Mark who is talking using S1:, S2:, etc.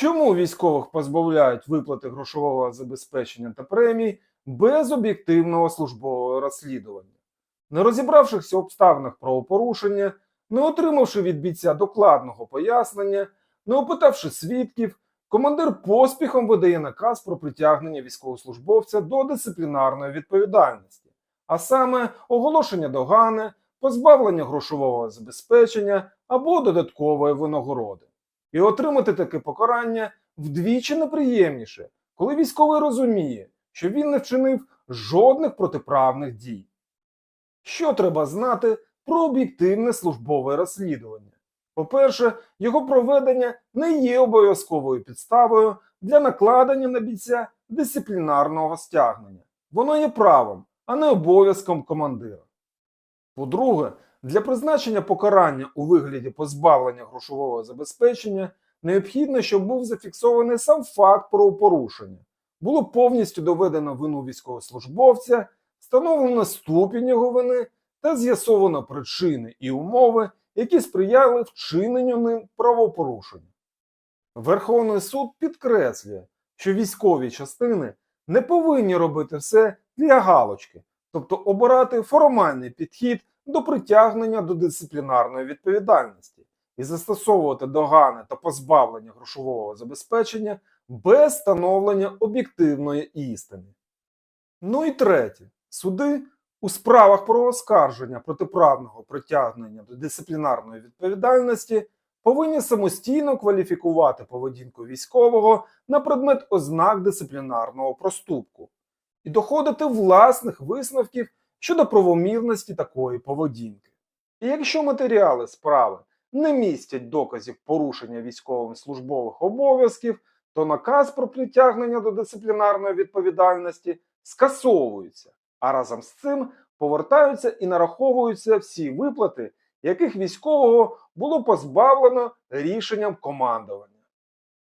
S1: Чому військових позбавляють виплати грошового забезпечення та премій без об'єктивного службового розслідування? Не розібравшись в обставинах правопорушення, не отримавши від бійця докладного пояснення, не опитавши свідків, командир поспіхом видає наказ про притягнення військовослужбовця до дисциплінарної відповідальності, а саме оголошення догани, позбавлення грошового забезпечення або додаткової винагороди. І отримати таке покарання вдвічі неприємніше, коли військовий розуміє, що він не вчинив жодних протиправних дій. Що треба знати про об'єктивне службове розслідування? По-перше, його проведення не є обов'язковою підставою для накладення на бійця дисциплінарного стягнення. Воно є правом, а не обов'язком командира. По-друге, для призначення покарання у вигляді позбавлення грошового забезпечення необхідно, щоб був зафіксований сам факт правопорушення, було повністю доведено вину військовослужбовця, встановлено ступінь його вини та з'ясовано причини і умови, які сприяли вчиненню ним правопорушення. Верховний суд підкреслює, що військові частини не повинні робити все для галочки, тобто обирати формальний підхід до притягнення до дисциплінарної відповідальності і застосовувати догани та позбавлення грошового забезпечення без встановлення об'єктивної істини. Ну і третє, суди у справах про оскарження протиправного притягнення до дисциплінарної відповідальності повинні самостійно кваліфікувати поведінку військового на предмет ознак дисциплінарного проступку і доходити власних висновків щодо правомірності такої поведінки. І якщо матеріали справи не містять доказів порушення військовим службових обов'язків, то наказ про притягнення до дисциплінарної відповідальності скасовується, а разом з цим повертаються і нараховуються всі виплати, яких військового було позбавлено рішенням командування.